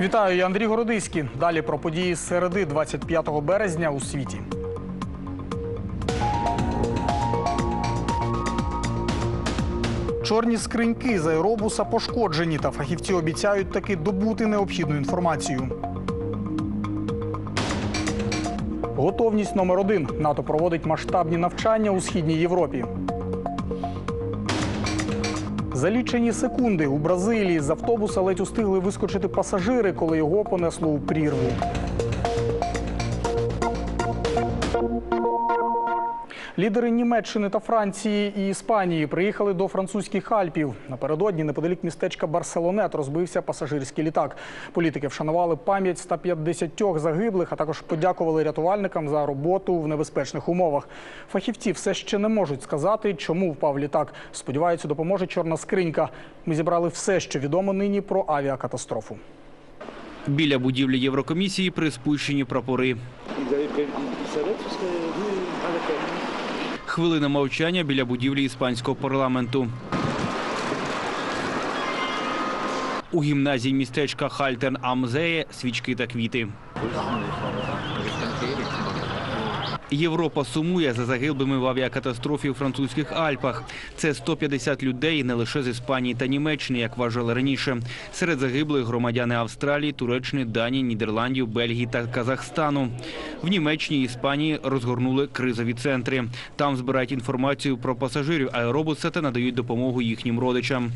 Вітаю, я Андрій Городиський. Далі про події з середи 25 березня у світі. Чорні скриньки з аеробуса пошкоджені, та фахівці обіцяють таки добути необхідну інформацію. Готовність номер один. НАТО проводить масштабні навчання у східній Європі. За лічені секунди у Бразилії з автобуса ледь устигли вискочити пасажири, коли його понесло у прірву. Лідери Німеччини та Франції і Іспанії приїхали до французьких Альпів. Напередодні неподалік містечка Барселонет розбився пасажирський літак. Політики вшанували пам'ять 150 загиблих, а також подякували рятувальникам за роботу в небезпечних умовах. Фахівці все ще не можуть сказати, чому впав літак. Сподіваються, допоможе чорна скринька. Ми зібрали все, що відомо нині про авіакатастрофу. Біля будівлі Єврокомісії приспущені прапори. Хвилина мовчання біля будівлі іспанського парламенту. У гімназії містечка Хальтен Амзеє свічки та квіти. Європа сумує за загиблими в авіакатастрофі у французьких Альпах. Це 150 людей не лише з Іспанії та Німеччини, як вважали раніше. Серед загиблих громадяни Австралії, Туреччини, Данії, Нідерландів, Бельгії та Казахстану. В Німеччині і Іспанії розгорнули кризові центри. Там збирають інформацію про пасажирів аеробуса та надають допомогу їхнім родичам.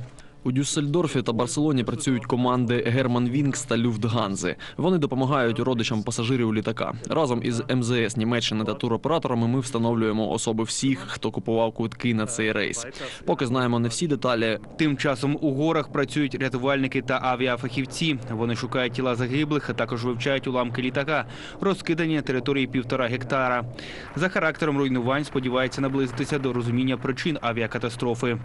У Дюссельдорфі та Барселоні працюють команди Герман Вінкс та Люфтганзи. Вони допомагають родичам пасажирів літака. Разом із МЗС Німеччини та туроператорами ми встановлюємо особи всіх, хто купував квитки на цей рейс. Поки знаємо не всі деталі. Тим часом у горах працюють рятувальники та авіафахівці. Вони шукають тіла загиблих, а також вивчають уламки літака, розкидані на території півтора гектара. За характером руйнувань сподіваються наблизитися до розуміння причин авіакатастрофи.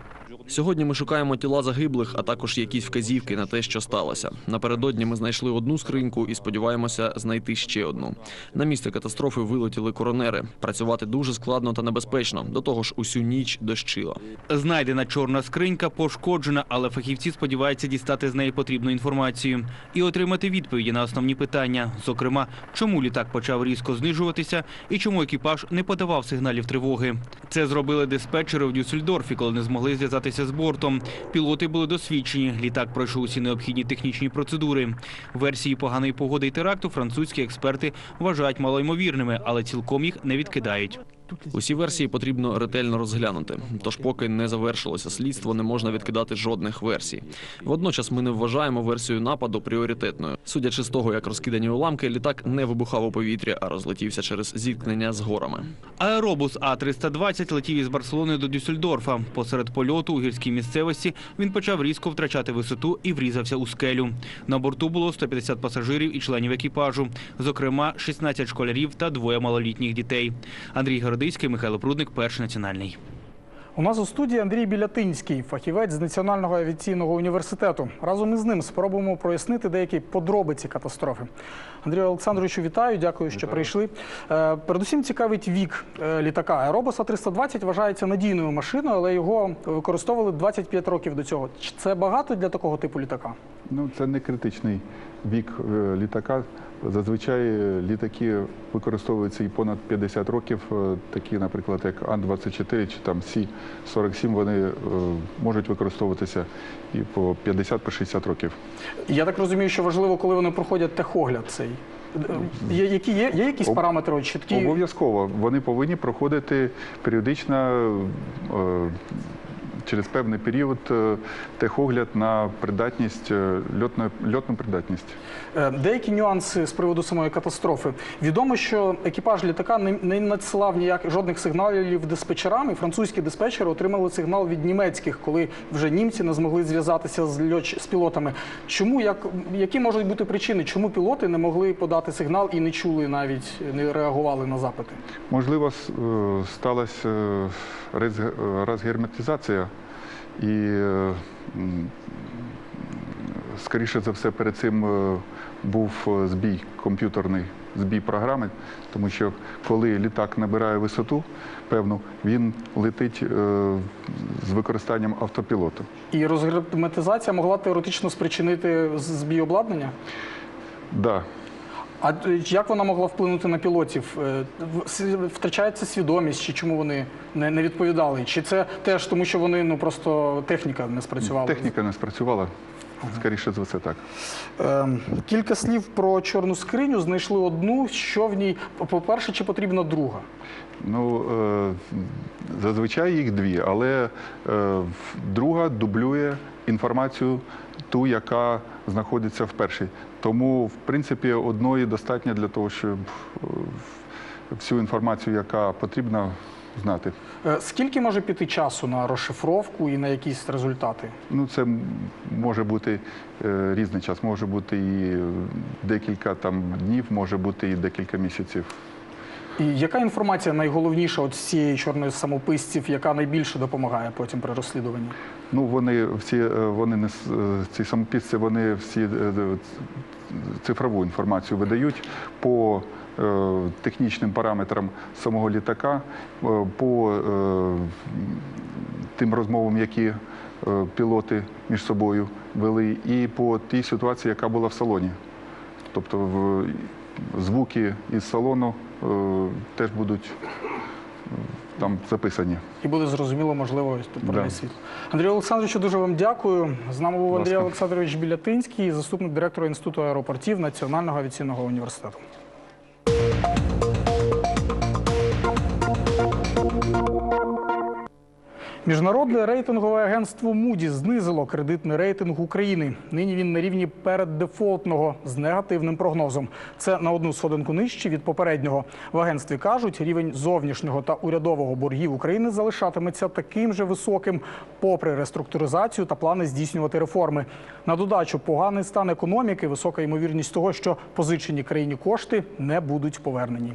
Сьогодні ми шукаємо тіла загиблих, а також якісь вказівки на те, що сталося. Напередодні ми знайшли одну скриньку і сподіваємося знайти ще одну. На місце катастрофи вилетіли коронери. Працювати дуже складно та небезпечно. До того ж, усю ніч дощило. Знайдена чорна скринька пошкоджена, але фахівці сподіваються дістати з неї потрібну інформацію і отримати відповіді на основні питання. Зокрема, чому літак почав різко знижуватися і чому екіпаж не подавав сигналів тривоги. Це зробили диспетчери в Дюссельдорфі, коли не змогли зв'язатися з бортом. Пілоти були досвідчені. Літак пройшов усі необхідні технічні процедури. Версії поганої погоди і теракту французькі експерти вважають малоймовірними, але цілком їх не відкидають. Усі версії потрібно ретельно розглянути. Тож, поки не завершилося слідство, не можна відкидати жодних версій. Водночас ми не вважаємо версію нападу пріоритетною. Судячи з того, як розкидані уламки, літак не вибухав у повітрі, а розлетівся через зіткнення з горами. Аеробус А-320 летів із Барселони до Дюссельдорфа. Посеред польоту у гірській місцевості він почав різко втрачати висоту і врізався у скелю. На борту було 150 пасажирів і членів екіпажу, зокрема 16 школярів та двоє малолітніх дітей. Андрій Городиський, Михайло Прудник, перший національний. У нас у студії Андрій Білятинський, фахівець з Національного авіаційного університету. Разом із ним спробуємо прояснити деякі подробиці катастрофи. Андрію Олександровичу, вітаю, дякую, що прийшли. Е, Передусім цікавить вік е, літака. Аеробуса 320 вважається надійною машиною, але його використовували 25 років до цього. Чи Це багато для такого типу літака? Ну, це не критичний вік е, літака. Зазвичай е, літаки використовуються і понад 50 років. Е, Такі, наприклад, як Ан-24 чи там Сі-47, вони е, можуть використовуватися і по 50-60 років. Я так розумію, що важливо, коли вони проходять техогляд цей. Є, які є, є якісь параметри чіткі? Обов'язково вони повинні проходити періодично е, через певний період е, техогляд на придатність, е, льотну, льотну придатність. Е, Деякі нюанси з приводу самої катастрофи. Відомо, що екіпаж літака не, не надсилав ніяк жодних сигналів диспетчерам, і французькі диспетчери отримали сигнал від німецьких, коли вже німці не змогли зв'язатися з льоч з пілотами. Чому як які можуть бути причини? Чому пілоти не могли подати сигнал і не чули навіть не реагували на запити? Можливо, сталася розгерметизація і, е, скоріше за все, перед цим е, був е, збій комп'ютерний збій програми, тому що коли літак набирає висоту певну, він летить е, з використанням автопілоту. І розгерметизація могла теоретично спричинити збій обладнання? Да. А як вона могла вплинути на пілотів? Е, Втрачається свідомість, чи чому вони не відповідали? Чи це теж тому, що вони ну просто техніка не спрацювала? Техніка не спрацювала. Скоріше за все так. Ем, Кілька слів про чорну скриню. Знайшли одну. Що в ній? По-перше, чи потрібна друга? Ну, е, зазвичай їх дві, але е, друга дублює інформацію, ту, яка знаходиться в першій. Тому, в принципі, одної достатньо для того, щоб е, всю інформацію, яка потрібна, знати. Е, Скільки може піти часу на розшифровку і на якісь результати? Ну, це може бути е, різний час, може бути і декілька там днів, може бути і декілька місяців. І яка інформація найголовніша от з цієї чорної самописців, яка найбільше допомагає потім при розслідуванні? Ну, вони всі е, вони не е, ці самописці, вони всі е, е, цифрову інформацію видають по е, технічним параметрам самого літака, е, по е, тим розмовам, які е, пілоти між собою вели, і по тій ситуації, яка була в салоні. Тобто в, звуки із салону е, теж будуть е, там записані. І буде зрозуміло, можливо, ось Да. да. світло. Андрію Олександровичу, дуже вам дякую. З нами був Андрій. Олександрович Білятинський, заступник директора Інституту аеропортів Національного авіаційного університету. Міжнародне рейтингове агентство Moody's знизило кредитний рейтинг України. Нині він на рівні переддефолтного з негативним прогнозом. Це на одну сходинку нижче від попереднього. В агентстві кажуть, рівень зовнішнього та урядового боргів України залишатиметься таким же високим, попри реструктуризацію та плани здійснювати реформи. На додачу поганий стан економіки, висока ймовірність того, що позичені країні кошти не будуть повернені.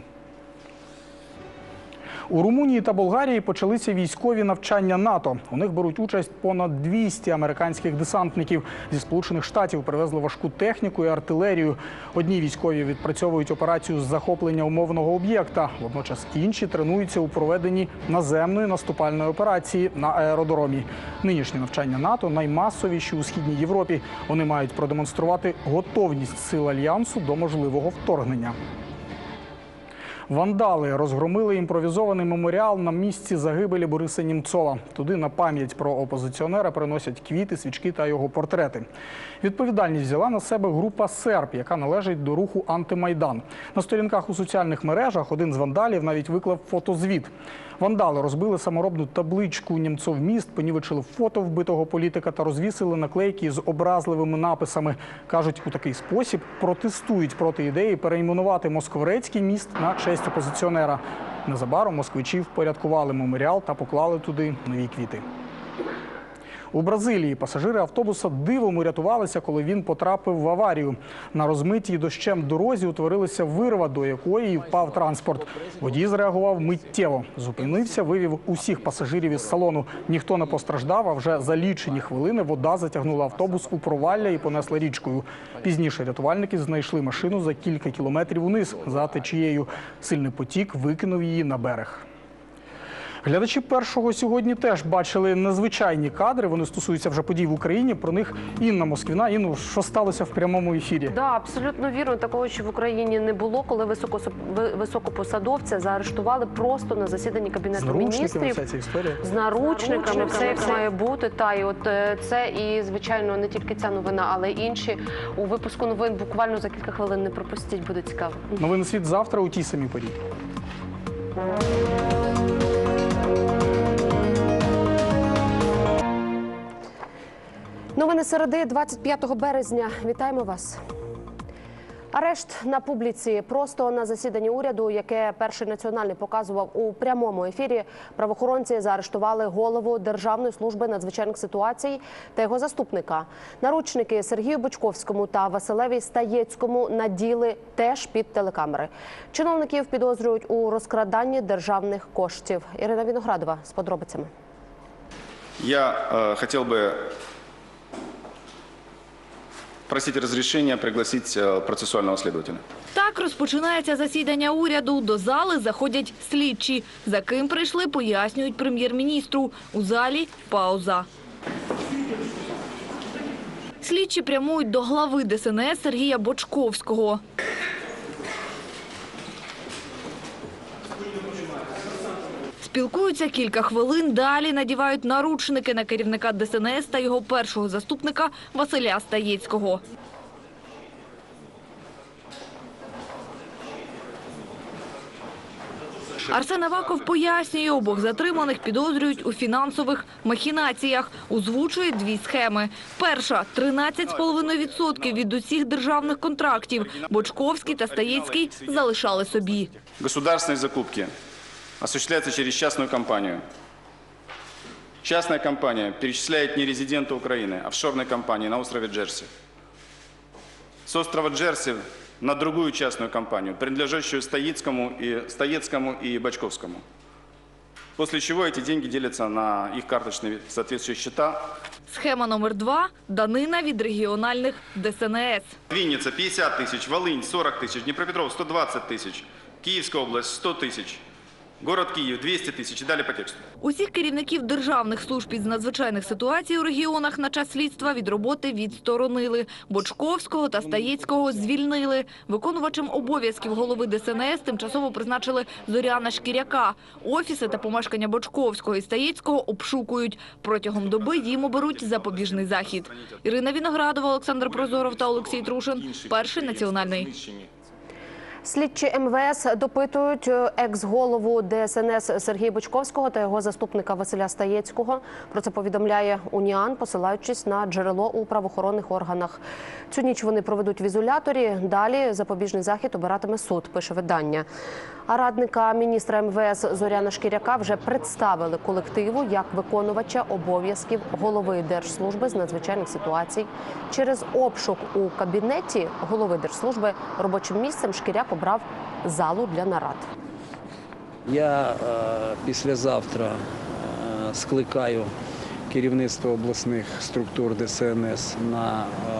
У Румунії та Болгарії почалися військові навчання НАТО. У них беруть участь понад 200 американських десантників зі сполучених штатів. Привезли важку техніку і артилерію. Одні військові відпрацьовують операцію з захоплення умовного об'єкта. Водночас інші тренуються у проведенні наземної наступальної операції на аеродромі. Нинішні навчання НАТО наймасовіші у східній Європі. Вони мають продемонструвати готовність сил альянсу до можливого вторгнення. Вандали розгромили імпровізований меморіал на місці загибелі Бориса Німцова. Туди на пам'ять про опозиціонера приносять квіти, свічки та його портрети. Відповідальність взяла на себе група серб, яка належить до руху Антимайдан. На сторінках у соціальних мережах один з вандалів навіть виклав фотозвіт. Вандали розбили саморобну табличку Німцов міст, понівечили фото вбитого політика та розвісили наклейки з образливими написами. кажуть, у такий спосіб протестують проти ідеї перейменувати Москворецький міст на честь опозиціонера. Незабаром москвичі впорядкували меморіал та поклали туди нові квіти. У Бразилії пасажири автобуса дивом урятувалися, коли він потрапив в аварію. На розмитій дощем дорозі утворилася вирва, до якої впав транспорт. Водій зреагував миттєво. Зупинився, вивів усіх пасажирів із салону. Ніхто не постраждав, а вже за лічені хвилини вода затягнула автобус у провалля і понесла річкою. Пізніше рятувальники знайшли машину за кілька кілометрів униз за течією. Сильний потік викинув її на берег. Глядачі першого сьогодні теж бачили незвичайні кадри. Вони стосуються вже подій в Україні. Про них Інна Москвіна. Інну, що сталося в прямому ефірі? Да, абсолютно вірно. Такого ще в Україні не було, коли високосо- високопосадовця заарештували просто на засіданні кабінету міністрів. вся ця історія. З наручниками, наручниками, все як має бути. Та і от е, це і звичайно не тільки ця новина, але й інші у випуску новин буквально за кілька хвилин не пропустіть, буде цікаво. Новини світ завтра у тій самій порі. Новини середи 25 березня. Вітаємо вас. Арешт на публіці просто на засіданні уряду, яке перший національний показував у прямому ефірі. Правоохоронці заарештували голову Державної служби надзвичайних ситуацій та його заступника. Наручники Сергію Бочковському та Василеві Стаєцькому наділи теж під телекамери. Чиновників підозрюють у розкраданні державних коштів. Ірина Віноградова з подробицями. Я э, хотел бы просить розрішення пригласити процесуального процессуального. Так розпочинається засідання уряду. До зали заходять слідчі. За ким прийшли, пояснюють прем'єр-міністру. У залі пауза. Слідчі прямують до глави ДСНС Сергія Бочковського. Спілкуються кілька хвилин, далі надівають наручники на керівника ДСНС та його першого заступника Василя Стаєцького. Арсен Аваков пояснює, обох затриманих підозрюють у фінансових махінаціях. Озвучує дві схеми. Перша – 13,5% від усіх державних контрактів. Бочковський та Стаєцький залишали собі. Государственные закупки осуществляются через частную компанию. Частная компания перечисляет не резидента Украины, а офшорной компании на острове Джерси. С острова Джерси на другую частную компанию, принадлежащую Стоицкому и, Стоецкому и Бачковскому. После чего эти деньги делятся на их карточные соответствующие счета. Схема номер два – данина від регіональних ДСНС. Винница 50 тысяч, Волынь 40 тысяч, Днепропетров 120 тысяч, Киевская область 100 тысяч, город Киев 200 тысяч и далее по тексту. Усіх керівників державних служб із надзвичайних ситуацій у регіонах на час слідства від роботи відсторонили. Бочковського та Стаєцького звільнили. Виконувачем обов'язків голови ДСНС тимчасово призначили Зоряна Шкіряка. Офіси та помешкання Бочковського і Стаєцького обшукують. Протягом доби їм оберуть запобіжний захід. Ірина Віноградова, Олександр Прозоров та Олексій Трушин. Перший національний. Слідчі МВС допитують е, екс-голову ДСНС Сергія Бочковського та його заступника Василя Стаєцького. Про це повідомляє Уніан, посилаючись на джерело у правоохоронних органах. Цю ніч вони проведуть в ізоляторі. Далі запобіжний захід обиратиме суд. Пише видання. А радника міністра МВС Зоряна Шкіряка вже представили колективу як виконувача обов'язків голови Держслужби з надзвичайних ситуацій. Через обшук у кабінеті голови Держслужби робочим місцем Шкіряк обрав залу для нарад. Я е, післязавтра е, скликаю керівництво обласних структур ДСНС на е,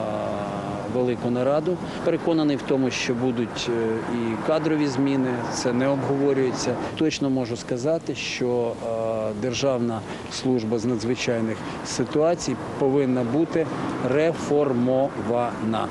велику нараду. Переконаний в тому, що будуть е, і кадрові зміни, це не обговорюється. Точно можу сказати, що е, Державна служба з надзвичайних ситуацій повинна бути реформована.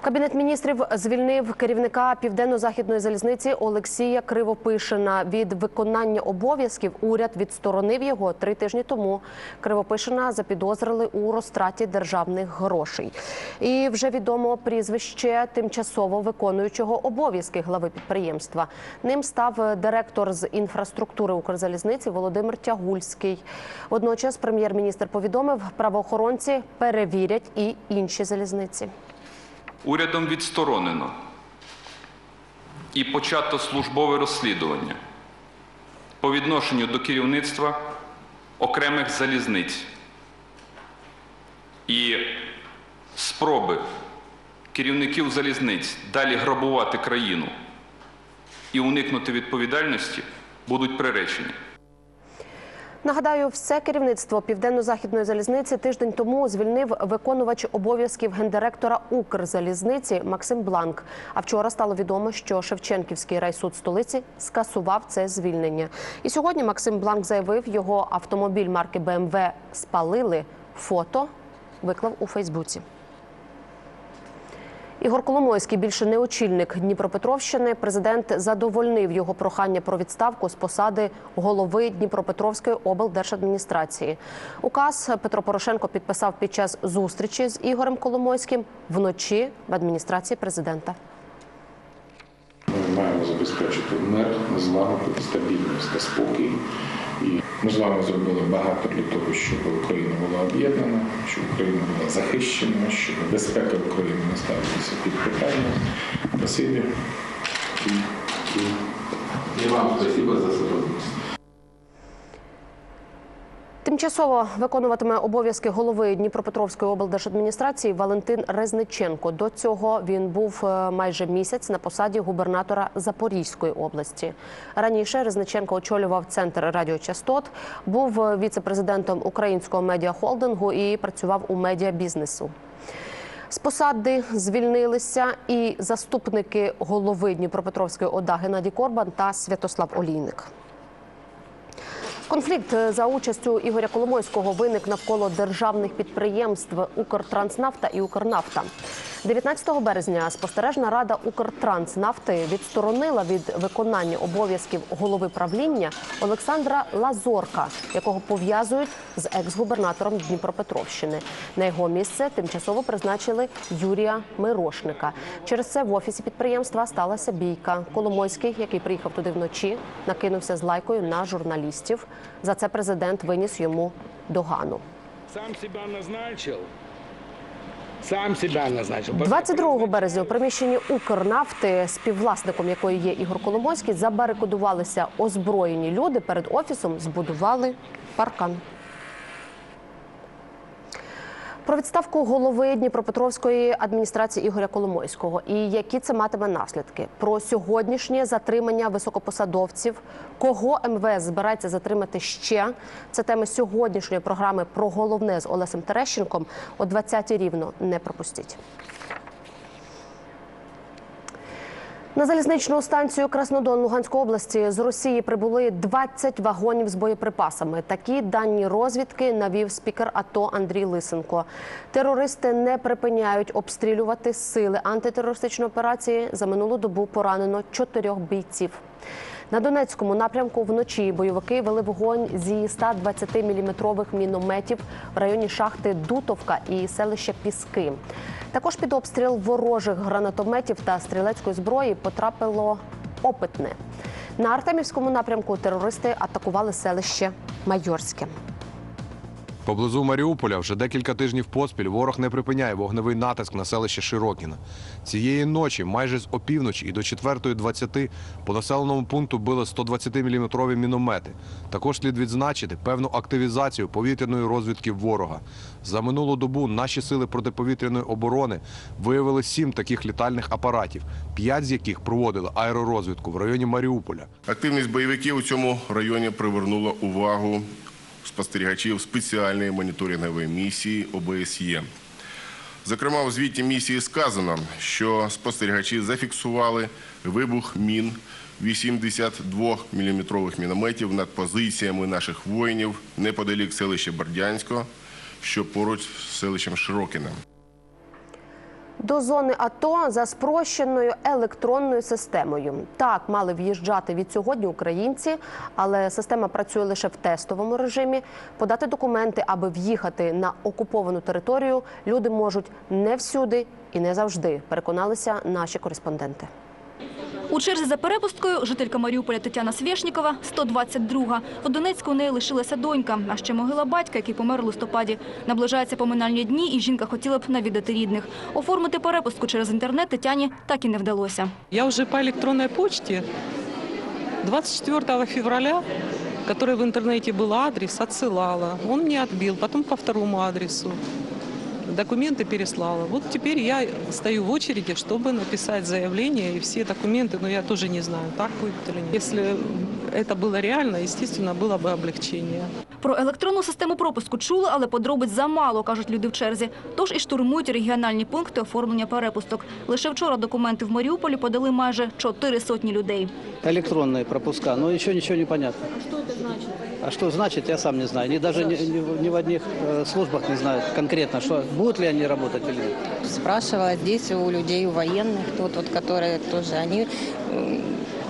Кабінет міністрів звільнив керівника південно-західної залізниці Олексія Кривопишина. Від виконання обов'язків уряд відсторонив його три тижні тому. Кривопишина запідозрили у розтраті державних грошей. І вже відомо прізвище тимчасово виконуючого обов'язки глави підприємства. Ним став директор з інфраструктури Укрзалізниці Володимир Тягульський. Водночас прем'єр-міністр повідомив, правоохоронці перевірять і інші залізниці. Урядом відсторонено і почато службове розслідування по відношенню до керівництва окремих залізниць і спроби керівників залізниць далі грабувати країну і уникнути відповідальності будуть приречені. Нагадаю, все керівництво південно-західної залізниці тиждень тому звільнив виконувач обов'язків гендиректора Укрзалізниці Максим Бланк. А вчора стало відомо, що Шевченківський райсуд столиці скасував це звільнення. І сьогодні Максим Бланк заявив, його автомобіль марки БМВ спалили. Фото виклав у Фейсбуці. Ігор Коломойський більше не очільник Дніпропетровщини. Президент задовольнив його прохання про відставку з посади голови Дніпропетровської облдержадміністрації. Указ Петро Порошенко підписав під час зустрічі з Ігорем Коломойським вночі в адміністрації президента. Ми маємо забезпечити мир, злагоду, стабільність та спокій. І ми з вами зробили багато для того, щоб Україна була об'єднана, щоб Україна була захищена, щоб безпека України не ставилася під питання. Спасибі. І, вам спасибо за сотрудничество. Тимчасово виконуватиме обов'язки голови Дніпропетровської облдержадміністрації Валентин Резниченко. До цього він був е, майже місяць на посаді губернатора Запорізької області. Раніше Резниченко очолював центр радіочастот, був е, віце-президентом українського медіахолдингу і працював у медіабізнесу. З посади звільнилися і заступники голови Дніпропетровської ОДА Геннадій Корбан та Святослав Олійник. Конфлікт е, за участю Ігоря Коломойського виник навколо державних підприємств Укртранснафта і Укрнафта. 19 березня спостережна рада Укртранснафти відсторонила від виконання обов'язків голови правління Олександра Лазорка, якого пов'язують з екс-губернатором Дніпропетровщини. На його місце тимчасово призначили Юрія Мирошника. Через це в офісі підприємства сталася бійка. Коломойський, який приїхав туди вночі, накинувся з лайкою на журналістів. За це президент виніс йому догану. Сам себе назначив. Сам себе назначив. 22 березня у приміщенні Укрнафти, співвласником якої є Ігор Коломойський, забарикодувалися озброєні люди. Перед офісом збудували паркан. Про відставку голови Дніпропетровської адміністрації Ігоря Коломойського і які це матиме наслідки. Про сьогоднішнє затримання високопосадовців, кого МВС збирається затримати ще. Це теми сьогоднішньої програми про головне з Олесем Терещенком о 20-й рівно. Не пропустіть. На залізничну станцію Краснодон Луганської області з Росії прибули 20 вагонів з боєприпасами. Такі дані розвідки навів спікер АТО Андрій Лисенко. Терористи не припиняють обстрілювати сили антитерористичної операції. За минулу добу поранено чотирьох бійців. На Донецькому напрямку вночі бойовики вели вогонь зі 120-мм мінометів в районі шахти Дутовка і селища Піски. Також під обстріл ворожих гранатометів та стрілецької зброї потрапило опитне. На Артемівському напрямку терористи атакували селище Майорське. Поблизу Маріуполя вже декілька тижнів поспіль ворог не припиняє вогневий натиск на селище Широкіна. Цієї ночі, майже з опівночі і до 4.20 по населеному пункту били 120-мм міномети. Також слід відзначити певну активізацію повітряної розвідки ворога. За минулу добу наші сили протиповітряної оборони виявили сім таких літальних апаратів, п'ять з яких проводили аеророзвідку в районі Маріуполя. Активність бойовиків у цьому районі привернула увагу спостерігачів спеціальної моніторингової місії ОБСЄ. Зокрема, у звіті місії сказано, що спостерігачі зафіксували вибух мін 82-мм мінометів над позиціями наших воїнів неподалік селища Бердянського, що поруч з селищем Широкине. До зони АТО за спрощеною електронною системою. Так мали в'їжджати від сьогодні українці, але система працює лише в тестовому режимі. Подати документи, аби в'їхати на окуповану територію, люди можуть не всюди і не завжди. Переконалися наші кореспонденти. У черзі за перепусткою жителька Маріуполя Тетяна Свєшнікова, 122. У Донецьку у неї лишилася донька, а ще могила батька, який помер у листопаді. Наближаються поминальні дні, і жінка хотіла б навідати рідних. Оформити перепустку через інтернет Тетяні так і не вдалося. Я уже по электронной почте 24 февраля, который в интернете был адрес, отсылала. Он мне отбил, потом по второму адресу. Документы переслала. Вот теперь я стою в очереди, чтобы написать заявление и все документы, но я тоже не знаю, так будет или нет. Если это было реально, естественно, было бы облегчение. Про електронну систему пропуску чули, але подробиць замало, кажуть люди в черзі. Тож і штурмують регіональні пункти оформлення перепусток. Лише вчора документи в Маріуполі подали майже чотири сотні людей. Электронные пропуска, но еще ничего не понятно. Що це значить? А что значит, я сам не знаю. Ни, даже ни, ни- ни в одних э, службах не знают конкретно, что будут ли они работать или нет. спрашивала здесь у людей, у военных, тут вот, которые тоже, они м,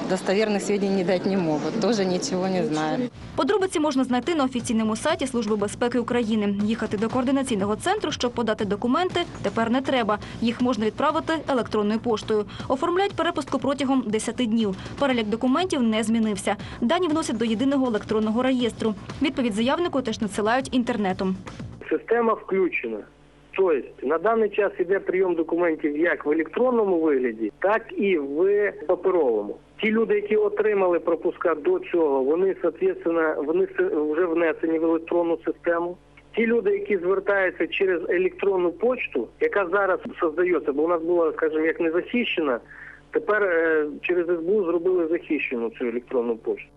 достоверных сведений дать не могут, тоже ничего не знают. Подробиці можна знайти на офіційному сайті Служби безпеки України. Їхати до координаційного центру, щоб подати документи, тепер не треба. Їх можна відправити електронною поштою. Оформляють перепустку протягом 10 днів. Перелік документів не змінився. Дані вносять до єдиного електронного реєстру. Відповідь заявнику теж надсилають інтернетом. Система включена. Тобто на даний час іде прийом документів як в електронному вигляді, так і в паперовому. Ті люди, які отримали пропуска до цього, вони соответственно, вже внесені в електронну систему. Ті люди, які звертаються через електронну почту, яка зараз создається, бо у нас була, скажімо, як не захищена, тепер е, через СБУ зробили захищену цю електронну почту.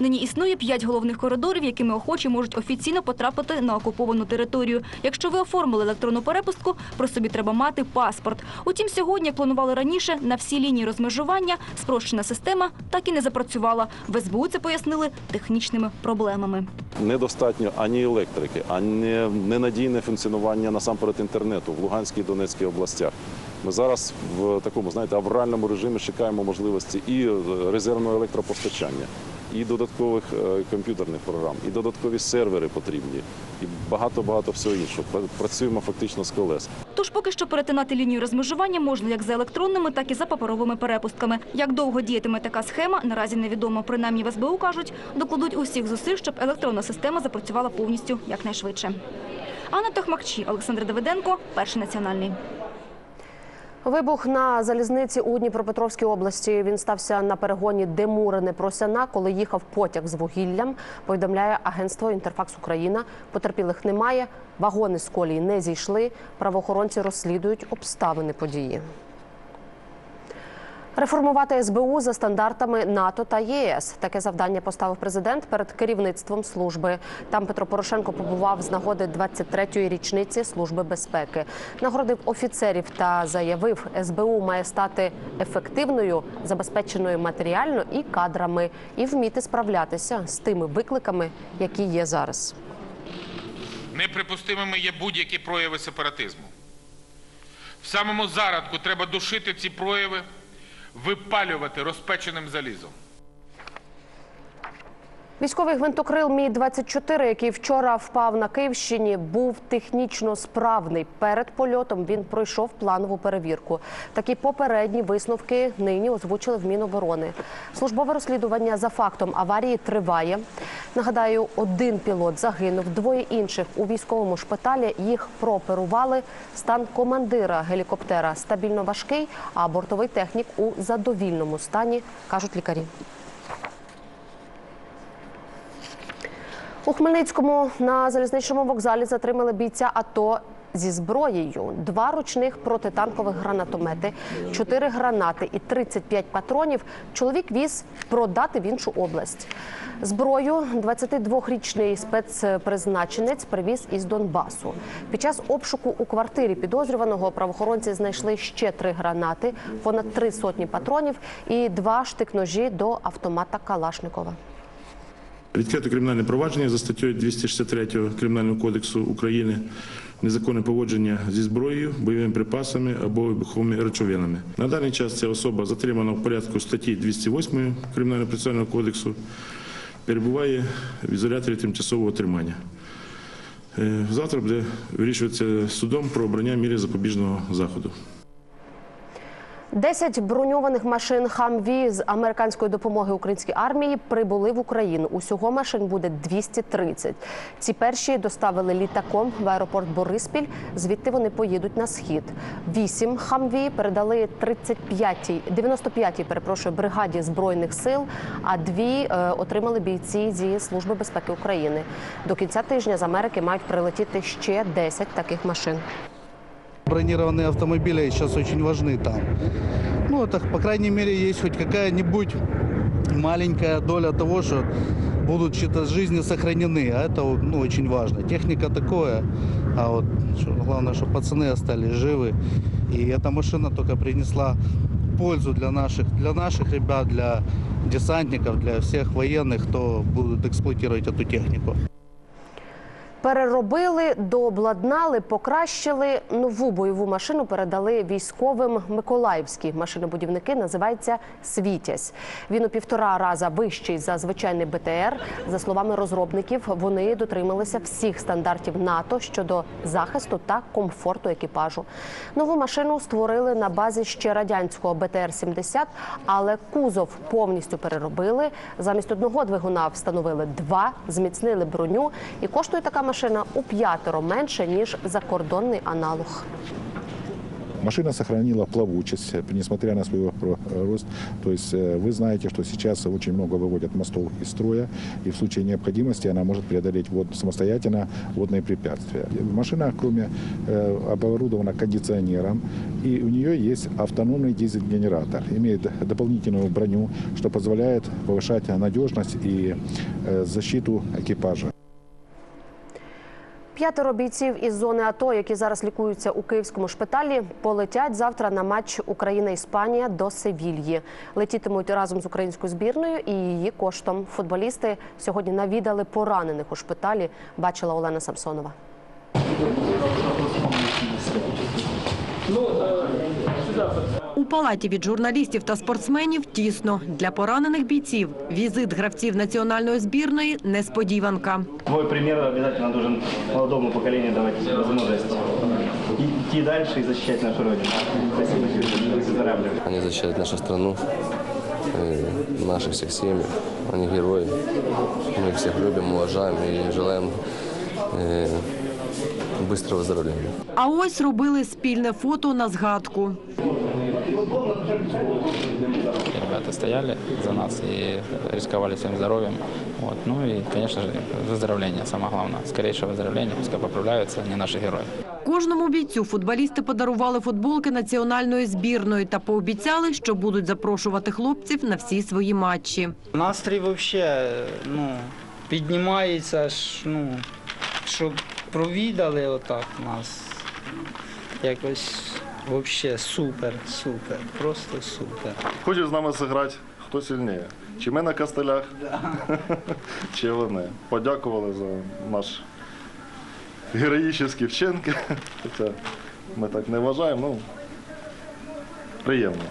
Нині існує п'ять головних коридорів, якими охочі можуть офіційно потрапити на окуповану територію. Якщо ви оформили електронну перепустку, при собі треба мати паспорт. Утім, сьогодні, як планували раніше, на всі лінії розмежування спрощена система так і не запрацювала. В СБУ це пояснили технічними проблемами. недостатньо ані електрики, ані ненадійне функціонування насамперед інтернету в Луганській і Донецькій областях. Ми зараз в такому, знаєте, авральному режимі чекаємо можливості і е, резервного електропостачання, і додаткових е, комп'ютерних програм, і додаткові сервери потрібні, і багато-багато всього іншого. Працюємо фактично з колес. Тож поки що перетинати лінію розмежування можна як за електронними, так і за паперовими перепустками. Як довго діятиме така схема, наразі невідомо. Принаймні в СБУ кажуть, докладуть усіх зусиль, щоб електронна система запрацювала повністю якнайшвидше. Анна Тохмакчі, Олександр Давиденко, перший національний. Вибух на залізниці у Дніпропетровській області. Він стався на перегоні Демурине Просяна, коли їхав потяг з вугіллям. Повідомляє агентство Інтерфакс Україна. Потерпілих немає. Вагони з колії не зійшли. Правоохоронці розслідують обставини події. Реформувати СБУ за стандартами НАТО та ЄС. Таке завдання поставив президент перед керівництвом служби. Там Петро Порошенко побував з нагоди 23-ї річниці служби безпеки. Нагородив офіцерів та заявив, СБУ має стати ефективною, забезпеченою матеріально і кадрами, і вміти справлятися з тими викликами, які є зараз. Неприпустимими є будь-які прояви сепаратизму. В самому зародку треба душити ці прояви, випалювати розпеченим залізом. Військовий гвинтокрил Мі 24 який вчора впав на Київщині, був технічно справний. Перед польотом він пройшов планову перевірку. Такі попередні висновки нині озвучили в Міноборони. Службове розслідування за фактом аварії триває. Нагадаю, один пілот загинув, двоє інших у військовому шпиталі. Їх прооперували. Стан командира гелікоптера стабільно важкий, а бортовий технік у задовільному стані, кажуть лікарі. У Хмельницькому на залізничному вокзалі затримали бійця АТО зі зброєю. Два ручних протитанкових гранатомети, чотири гранати і 35 патронів. Чоловік віз продати в іншу область. Зброю 22-річний спецпризначенець привіз із Донбасу. Під час обшуку у квартирі підозрюваного правоохоронці знайшли ще три гранати, понад три сотні патронів і два штик-ножі до автомата Калашникова. Відкрито кримінальне провадження за статтею 263 Кримінального кодексу України незаконне поводження зі зброєю, бойовими припасами або вибуховими речовинами. На даний час ця особа затримана в порядку статті 208 Кримінального процесуального кодексу, перебуває в ізоляторі тимчасового тримання. Е, Завтра буде вирішуватися судом про обрання міри запобіжного заходу. 10 броньованих машин Хамві з американської допомоги українській армії прибули в Україну. Усього машин буде 230. Ці перші доставили літаком в аеропорт Бориспіль. Звідти вони поїдуть на схід. Вісім Хамві передали 35-й, 95-й, перепрошую, бригаді збройних сил. А дві е, отримали бійці зі служби безпеки України. До кінця тижня з Америки мають прилетіти ще 10 таких машин. Бронированные автомобили сейчас очень важны там. Ну, это, по крайней мере, есть хоть какая-нибудь маленькая доля того, что будут чьи-то жизни сохранены. А это ну, очень важно. Техника такое, а вот что, главное, чтобы пацаны остались живы. И эта машина только принесла пользу для наших, для наших ребят, для десантников, для всех военных, кто будут эксплуатировать эту технику. Переробили, дообладнали, покращили нову бойову машину. Передали військовим миколаївські машинобудівники. Називається Світязь. Він у півтора раза вищий за звичайний БТР. За словами розробників, вони дотрималися всіх стандартів НАТО щодо захисту та комфорту екіпажу. Нову машину створили на базі ще радянського БТР-70, але кузов повністю переробили. Замість одного двигуна встановили два, зміцнили броню і коштує така машина у п'ятеро менше ніж закордонний аналог. Машина сохранила плавучесть, э, несмотря на свой ро- рост. То есть э, вы знаете, что сейчас очень много выводят мостов из строя, и в случае необходимости она может преодолеть вод, самостоятельно водные препятствия. Машина, кроме э, оборудована кондиционером, и у нее есть автономный дизель-генератор. Имеет дополнительную броню, что позволяет повышать надежность и э, защиту екіпажа. П'ятеро бійців із зони АТО, які зараз лікуються у київському шпиталі, полетять завтра на матч Україна-Іспанія до Севільї. Летітимуть разом з українською збірною і її коштом. Футболісти сьогодні навідали поранених у шпиталі. Бачила Олена Самсонова. У палаті від журналістів та спортсменів тісно. Для поранених бійців візит гравців національної збірної – несподіванка. Твой пример обязательно должен молодому поколению давать возможность идти дальше и защищать нашу Родину. Спасибо тебе. Выздоравливай. Они защищают нашу страну, э, наших всех семей. Они герои. Мы их всех любим, уважаем и желаем э, быстрого выздоровления. А ось робили спільне фото на згадку. Ребята стояли за нас и рисковали своим здоровьем. Вот. Ну и, конечно же, выздоровление, самое главное. Скорейшее выздоровление, пускай поправляются, они наши герои. Кожному бійцю футболісти подарували футболки національної збірної та пообіцяли, що будуть запрошувати хлопців на всі свої матчі. Настрій взагалі ну, піднімається, ну, щоб провідали отак нас. Якось взагалі супер, супер, просто супер. Хочеш з нами зіграти, хто сильніше? Чи ми на костелях, чи вони. Подякували за наш героїчні вчинки. Ми так не вважаємо, ну приємно.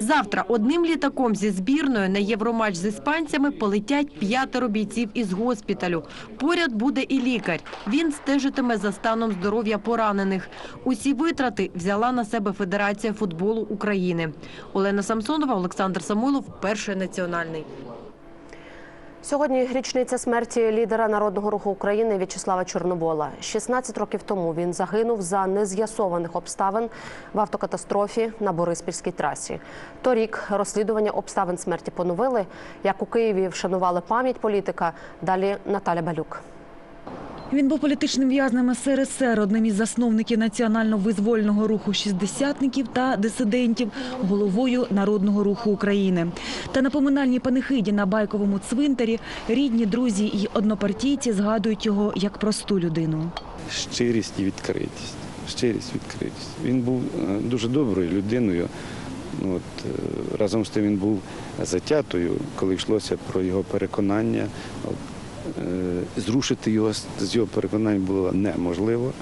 Завтра одним літаком зі збірною на євроматч з іспанцями полетять п'ятеро бійців із госпіталю. Поряд буде і лікар. Він стежитиме за станом здоров'я поранених. Усі витрати взяла на себе Федерація футболу України. Олена Самсонова, Олександр Самойлов, перший національний. Сьогодні річниця смерті лідера народного руху України В'ячеслава Чорнобола. 16 років тому він загинув за нез'ясованих обставин в автокатастрофі на Бориспільській трасі. Торік розслідування обставин смерті поновили. Як у Києві вшанували пам'ять політика. Далі Наталя Балюк. Він був політичним в'язнем СРСР, одним із засновників національно-визвольного руху шістдесятників та дисидентів, головою Народного руху України. Та на поминальній панихиді на байковому цвинтарі рідні, друзі і однопартійці згадують його як просту людину. щирість і відкритість. Щирість, відкритість. Він був е, дуже доброю людиною. Ну, От, е, разом з тим він був затятою, коли йшлося про його переконання. Е, зрушити його з його переконань було неможливо.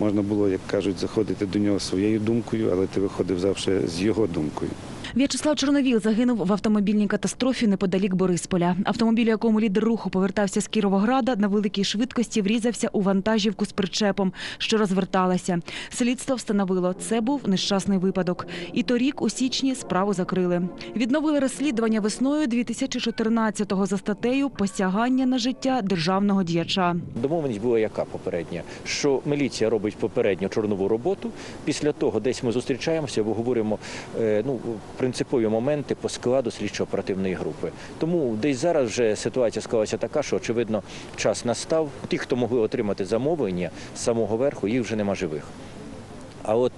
Можна було, як кажуть, заходити до нього своєю думкою, але ти виходив завжди з його думкою. В'ячеслав Чорновіл загинув в автомобільній катастрофі неподалік Борисполя. Автомобіль, якому лідер руху повертався з Кіровограда, на великій швидкості врізався у вантажівку з причепом, що розверталася. Слідство встановило, це був нещасний випадок. І торік, у січні, справу закрили. Відновили розслідування весною 2014-го за статтею «Посягання на життя державного діяча». Домовленість була яка попередня? Що міліція робить попередню чорнову роботу. Після того десь ми зустрічаємося, обговорюємо е, ну, принципові моменти по складу слідчо-оперативної групи. Тому десь зараз вже ситуація склалася така, що очевидно час настав. Ті, хто могли отримати замовлення з самого верху, їх вже нема живих. А от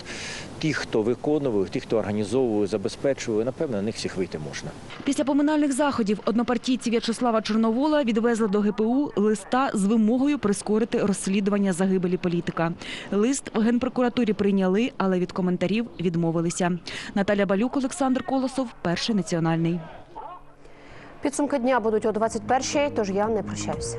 ті, хто виконував, ті, хто організовував, забезпечував, напевно, на них всіх вийти можна. Після поминальних заходів однопартійці В'ячеслава Чорновола відвезли до ГПУ листа з вимогою прискорити розслідування загибелі політика. Лист в Генпрокуратурі прийняли, але від коментарів відмовилися. Наталя Балюк, Олександр Колосов, перший національний. Підсумки дня будуть о 21-й, тож я не прощаюся.